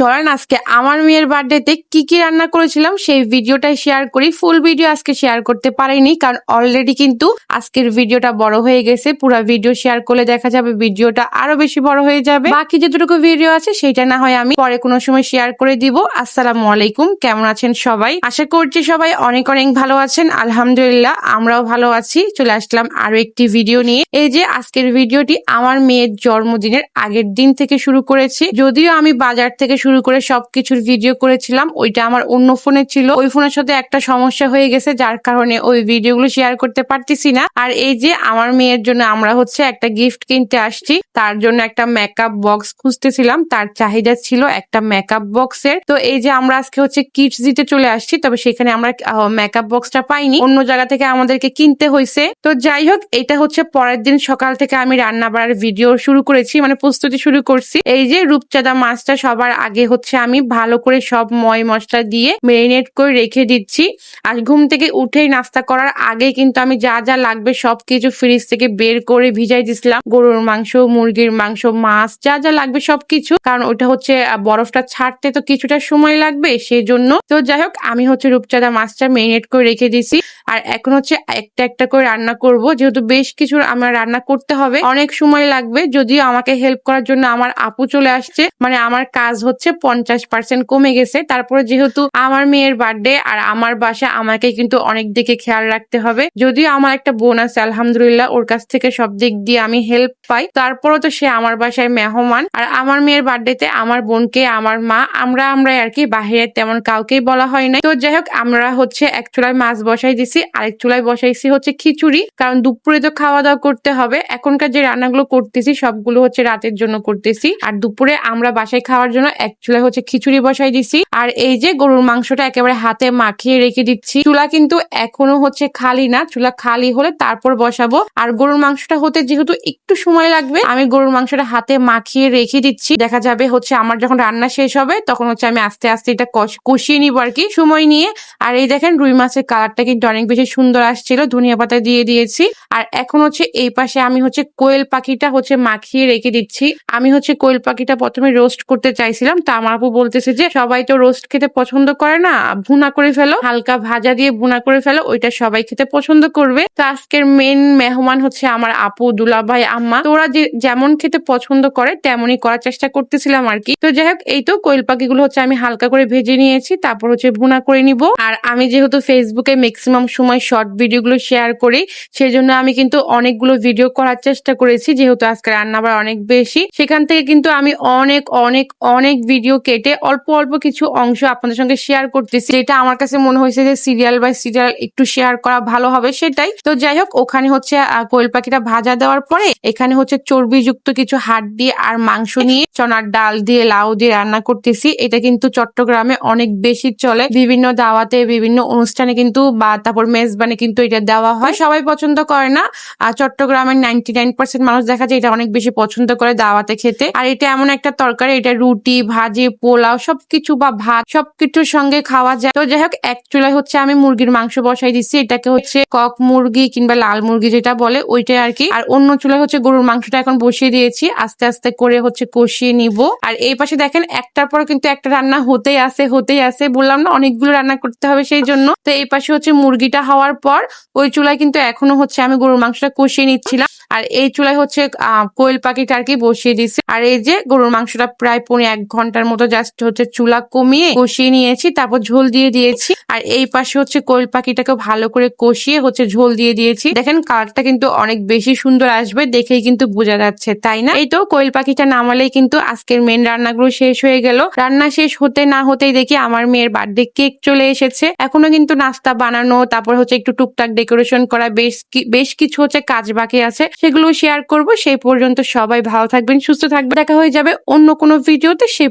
চলেন আজকে আমার মেয়ের বার্থডেতে কি কি রান্না করেছিলাম সেই ভিডিওটা শেয়ার করি। ফুল ভিডিও আজকে শেয়ার করতে পারিনি, কারণ অলরেডি কিন্তু আজকের ভিডিওটা বড় হয়ে গেছে। পুরো ভিডিও শেয়ার করলে দেখা যাবে ভিডিওটা আরও বেশি বড় হয়ে যাবে। বাকি যতটুকু ভিডিও আছে সেটা না হয় আমি পরে কোনো সময় শেয়ার করে দিব। আসসালামু আলাইকুম, কেমন আছেন সবাই? আশা করছি সবাই অনেক অনেক ভালো আছেন। আলহামদুলিল্লাহ, আমরাও ভালো আছি। চলে আসলাম আরও একটি ভিডিও নিয়ে। এই যে আজকের ভিডিওটি আমার মেয়ের জন্মদিনের আগের দিন থেকে শুরু করেছি। যদিও আমি বাজার থেকে শুরু করে সবকিছুর ভিডিও করেছিলাম, ওইটা আমার অন্য ফোনে ছিল। ওই ফোনের সাথে একটা সমস্যা হয়ে গেছে, যার কারণে ওই ভিডিওগুলো শেয়ার করতে পারতেছি না। আর এই যে আমার মেয়ের জন্য আমরা হচ্ছে একটা গিফট কিনতে আসছি, তার জন্য একটা মেকআপ বক্স খুঁজতেছিলাম, তার চাহিদা ছিল একটা মেকআপ বক্সের তো এই যে আমরা আজকে হচ্ছে কিটস দিতে চলে আসছি, তবে সেখানে আমরা মেকআপ বক্সটা পাইনি। অন্য জায়গা থেকে আমাদেরকে কিনতে হয়েছে তো যাই হোক, এটা হচ্ছে পরের দিন সকাল থেকে আমি রান্না বাড়ার ভিডিও শুরু করেছি মানে প্রস্তুতি শুরু করছি। এই যে রূপচাঁদা মাছটা সবার আগে হচ্ছে আমি ভালো করে সব ময় মশলা দিয়ে মেরিনেট করে রেখে দিচ্ছি। আর ঘুম থেকে উঠেই নাস্তা করার আগে কিন্তু আমি যা যা লাগবে সবকিছু ফ্রিজ থেকে বের করে ভিজাই দিছিলাম। গরুর মাংস, মুরগির মাংস, মাছ, যা যা লাগবে সবকিছু। কারণ ওটা হচ্ছে বরফটা ছাড়তে তো কিছুটা সময় লাগবে সেই জন্য তো যাই হোক, আমি হচ্ছে রূপচাঁদা মাছটা মেরিনেট করে রেখে দিছি। আর এখন হচ্ছে একটা একটা করে রান্না করব। যেহেতু বেশ কিছু আমার রান্না করতে হবে, অনেক সময় লাগবে। যদিও আমাকে হেল্প করার জন্য আমার আপু চলে আসছে। মানে আমার কাজ হচ্ছে পঞ্চাশ পার্সেন্ট কমে গেছে। তারপরে যেহেতু আমার মেয়ের বার্থডে আর আমার বাসা আমাকে কিন্তু অনেক দিকে খেয়াল রাখতে হবে। যদিও আমার একটা বোন আছে, আলহামদুলিল্লাহ, ওর কাছ থেকে সব দিক দিয়ে আমি হেল্প পাই। তারপরও তো সে আমার বাসায় মেহমান। আর আমার মেয়ের বার্থডেতে আমার বোনকে, আমার মা, আমরা আমরা আর কি বাহিরে তেমন কাউকেই বলা হয় না তো যাই হোক, আমরা হচ্ছে এক চুলায় মাছ বসাই দিছি। আরেক চুলায় বসাইছি হচ্ছে খিচুড়ি। কারণ দুপুরে তো খাওয়া দাওয়া করতে হবে। এখনকার যে রান্নাগুলো করতেছি, সবগুলো হচ্ছে রাতের জন্য করতেছি। আর দুপুরে আমরা বাসায় খাওয়ার জন্য এক চুলায় হচ্ছে খিচুড়ি বসাই দিছি। আর এই যে গরুর মাংসটা একেবারে হাতে মাখিয়ে রেখে দিচ্ছি। চুলা কিন্তু এখনও হচ্ছে খালি না, চুলা খালি হলে তারপর বসাবো। আর গরুর মাংসটা হতে যেহেতু একটু সময় লাগবে, আমি গরুর মাংসটা হাতে মাখিয়ে রেখে দিচ্ছি। দেখা যাবে হচ্ছে আমার যখন রান্না শেষ হবে, তখন হচ্ছে আমি আস্তে আস্তে এটা কষ- কষিয়ে নিবো আর কি সময় নিয়ে। আর এই দেখেন রুই মাছের কালারটা কিন্তু অনেক বেশি সুন্দর আসছিল, ধনিয়া পাতা দিয়ে দিয়েছি। আর এখন হচ্ছে এই পাশে আমি হচ্ছে কোয়েল পাখিটা হচ্ছে মাখিয়ে রেখে দিচ্ছি। আমি হচ্ছে কোয়েল পাখিটা প্রথমে রোস্ট করতে চাইছিলাম তা আমার আপু বলতেছে যে, সবাই তো রোস্ট খেতে পছন্দ করে না, ভুনা করে ফেলো, হালকা ভাজা দিয়ে ভুনা করে ফেলো, ওইটা সবাই খেতে পছন্দ করবে। তো আজকের মেন মেহমান হচ্ছে আমার আপু, দুলাভাই, আম্মা। তো ওরা যে, যেমন খেতে পছন্দ করে, তেমনই করার চেষ্টা করতেছিলাম আর কি। তো যাই হোক, এই তো কোয়েল পাখিগুলো হচ্ছে আমি হালকা করে ভেজে নিয়েছি, তারপর হচ্ছে ভুনা করে নিব। আর আমি যেহেতু ফেসবুকে ম্যাক্সিমাম সময় শর্ট ভিডিওগুলো শেয়ার করি সেই জন্য আমি কিন্তু অনেকগুলো ভিডিও করার চেষ্টা করেছি, যেহেতু আজকে রান্নাবার অনেক বেশি। সেখান থেকে কিন্তু আমি অনেক অনেক অনেক ভিডিও কেটে অল্প অল্প কিছু অংশ আপনাদের সঙ্গে শেয়ার করতেছি। যেটা আমার কাছে মনে হয়েছে যে সিরিয়াল বাই সিরিয়াল একটু শেয়ার করা ভালো হবে সেটাই। তো যাই হোক, ওখানে হচ্ছে কোয়েল পাখিটা ভাজা দেওয়ার পরে এখানে হচ্ছে চর্বিযুক্ত কিছু হাড় দিয়ে আর মাংস নিয়ে চনার ডাল দিয়ে, লাউ দিয়ে রান্না করতেছি। এটা কিন্তু চট্টগ্রামে অনেক বেশি চলে। বিভিন্ন দাওয়াতে, বিভিন্ন অনুষ্ঠানে কিন্তু বা তারপর মেজবানে কিন্তু এটা দেওয়া হয়। সবাই পছন্দ করে না। আর চট্টগ্রামের নাইনটি নাইন পার্সেন্ট মানুষ দেখা যায় এটা অনেক বেশি পছন্দ করে দাওয়াতে খেতে। আর এটা এমন একটা তরকারি, এটা রুটি ভাজি, পোলাও, সবকিছু বা ভাত সবকিছুর সঙ্গে খাওয়া যায়। তো যাই হোক, এক চুলায় হচ্ছে আমি মুরগির মাংস বসাই দিচ্ছি এটাকে হচ্ছে কক মুরগি কিংবা লাল মুরগি যেটা বলে, ওইটাই আর কি। আর অন্য চুলায় হচ্ছে গরুর মাংসটা এখন বসিয়ে দিয়েছি। আস্তে আস্তে করে হচ্ছে কষিয়ে নিব। আর এই পাশে দেখেন, একটার পর কিন্তু একটা রান্না হতেই আছে হতেই আছে। বললাম না, অনেকগুলো রান্না করতে হবে সেই জন্য। তো এই পাশে হচ্ছে মুরগিটা হওয়ার পর, ওই চুলায় কিন্তু এখনও হচ্ছে আমি গরুর মাংসটা কষিয়ে নিচ্ছিলাম। আর এই চুলায় হচ্ছে কোয়েল পাখিটা আর কি বসিয়ে দিছি। আর এই যে গরুর মাংসটা প্রায় পৌনে এক ঘণ্টার মতো জাস্ট হচ্ছে চুলা কমিয়ে কষিয়ে নিয়েছি, তারপর ঝোল দিয়ে দিয়েছি। আর এই পাশে হচ্ছে কোয়েল পাখিটাকে ভালো করে কষিয়ে হচ্ছে ঝোল দিয়ে দিয়েছি। দেখেন কালারটা কিন্তু অনেক বেশি সুন্দর আসবে, দেখেই কিন্তু বোঝা যাচ্ছে, তাই না? এই তো কোয়েল পাখিটা নামালেই কিন্তু আজকের মেন রান্নাগুলো শেষ হয়ে গেল। রান্না শেষ হতে না হতেই দেখি আমার মেয়ের বার্থডে কেক চলে এসেছে। এখনও কিন্তু নাস্তা বানানো, তারপর হচ্ছে একটু টুকটাক ডেকোরেশন করা, বেশ বেশ কিছু হচ্ছে কাজ বাকি আছে, সেগুলো শেয়ার করব। সেই পর্যন্ত সবাই ভালো থাকবেন, সুস্থ থাকবেন। দেখা হয়ে যাবে অন্য কোনো ভিডিওতে সেই